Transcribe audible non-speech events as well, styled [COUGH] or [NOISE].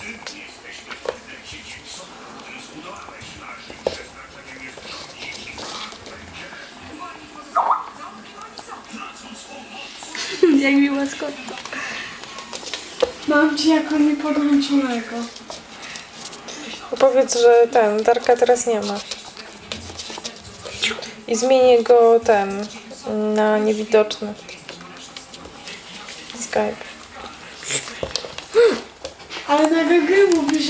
Jesteśmy w internecie, gdzie w sądu, który zbudowałeś na życie. [LAUGHS] mi maskotę. Mam ci jako niepodłączonego. Powiedz, że ten, Darka teraz nie ma. I zmienię go ten na niewidoczny. Skype. Ale na GG mówisz,